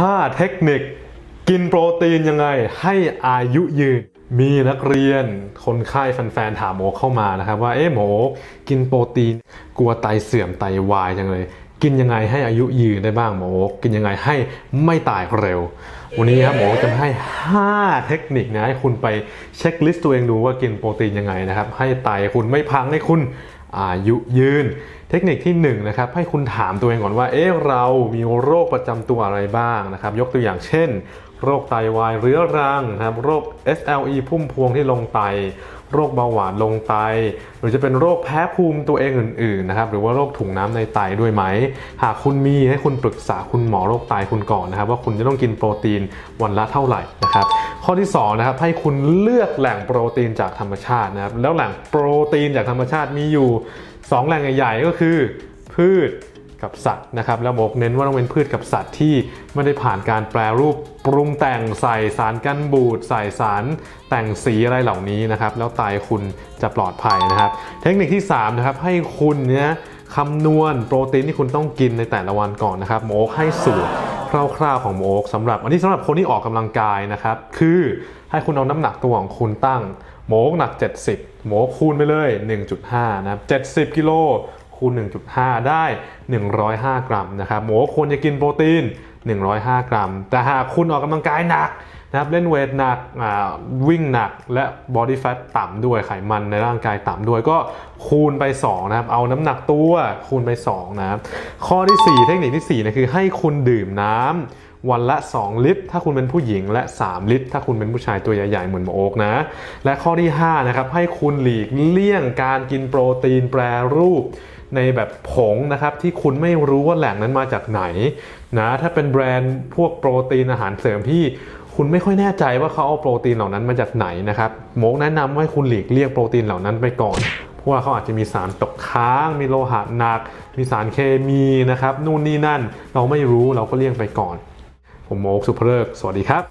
5 เทคนิค กินโปรตีนยังไงให้อายุยืน มีนักเรียนคนไข้แฟนๆถามโมเข้ามานะครับ ว่าเอ๊ะโมกินโปรตีนกลัวไตเสื่อมไตวายจังเลย กินยังไงให้อายุยืนได้บ้างโมกินยังไงให้ไม่ตายเร็ว วันนี้ครับโมจะให้ 5 เทคนิคนะให้คุณไปเช็คลิสต์ตัวเองดูว่ากินโปรตีนยังไงนะครับ ให้ไตคุณไม่พังให้คุณ อายุยืน เทคนิคที่1นงนะครับให้คุณถามตัวเองก่อนว่าเอ๊ะเรามีโรคประจำตัวอะไรบ้างนะครับยกตัวอย่างเช่น โรคไตวายเรื้อรังนะครับโรค SLE พุ่มพวงที่ลงไต โรคเบาหวานลงไต หรือจะเป็นโรคแพ้ภูมิตัวเองอื่นๆนะครับหรือว่าโรคถุงน้ำในไตด้วยไหม หากคุณมีให้คุณปรึกษาคุณหมอโรคไตคุณก่อนนะครับว่าคุณจะต้องกินโปรตีนวันละเท่าไหร่นะครับ ข้อที่สองนะครับให้คุณเลือกแหล่งโปรตีนจากธรรมชาตินะครับแล้วแหล่งโปรตีนจากธรรมชาติมีอยู่ 2 แหล่งใหญ่ๆก็คือ พืชกับสัตว์นะครับแล้วบอกเน้นว่าต้องเป็นพืชกับสัตว์ที่ไม่ได้ผ่านการแปรรูปปรุงแต่งใส่สารกันบูดใส่สารแต่งสีอะไรเหล่านี้นะครับแล้วไตคุณจะปลอดภัยนะครับ เทคนิคที่3นะครับให้คุณเนี่ยคำนวณโปรตีนที่คุณต้องกินในแต่ละวันก่อนนะครับโมโอ๊กให้สูตร คร่าวๆของโมโอ๊กสำหรับ อันนี้สำหรับคนที่ออกกำลังกายนะครับ คือให้คุณเอาน้ำหนักตัวของคุณตั้งโมกหนัก 70โมกคูณไปเลย 1.5 นะครับ 70 กิโลคูณ 1.5 ได้ 105 กรัมนะครับโมกควรจะกินโปรตีน 105 กรัม แต่หากคุณออกกำลังกายหนัก นะครับเล่นเวทหนักวิ่งหนักและบอดี้แฟทต่ำด้วยไขมันในร่างกายต่ำด้วยก็คูณไป 2 นะครับ เอาน้ำหนักตัวคูณไป 2 นะครับ ข้อที่ 4 เทคนิคที่4นะคือให้คุณดื่มน้ำวันละ 2 ลิตร ถ้าคุณเป็นผู้หญิงและ 3 ลิตร ถ้าคุณเป็นผู้ชายตัวใหญ่ๆ เหมือนหมอโอ๊กนะ และข้อที่ 5 นะครับ ให้คุณหลีกเลี่ยงการกินโปรตีนแปรรูปในแบบผงนะครับที่คุณไม่รู้ว่าแหล่งนั้นมาจากไหนนะถ้าเป็นแบรนด์พวกโปรตีนอาหารเสริมที่ คุณไม่ค่อยแน่ใจว่าเขาเอาโปรตีนเหล่านั้นมาจากไหนนะครับโมกแนะนำว่าให้คุณหลีกเลี่ยงโปรตีนเหล่านั้นไปก่อนเพราะว่าเขาอาจจะมีสารตกค้าง มีโลหะหนัก มีสารเคมีนะครับ นู่นนี่นั่น เราไม่รู้เราก็เลี่ยงไปก่อน ผมโมกสุภเลิก สวัสดีครับ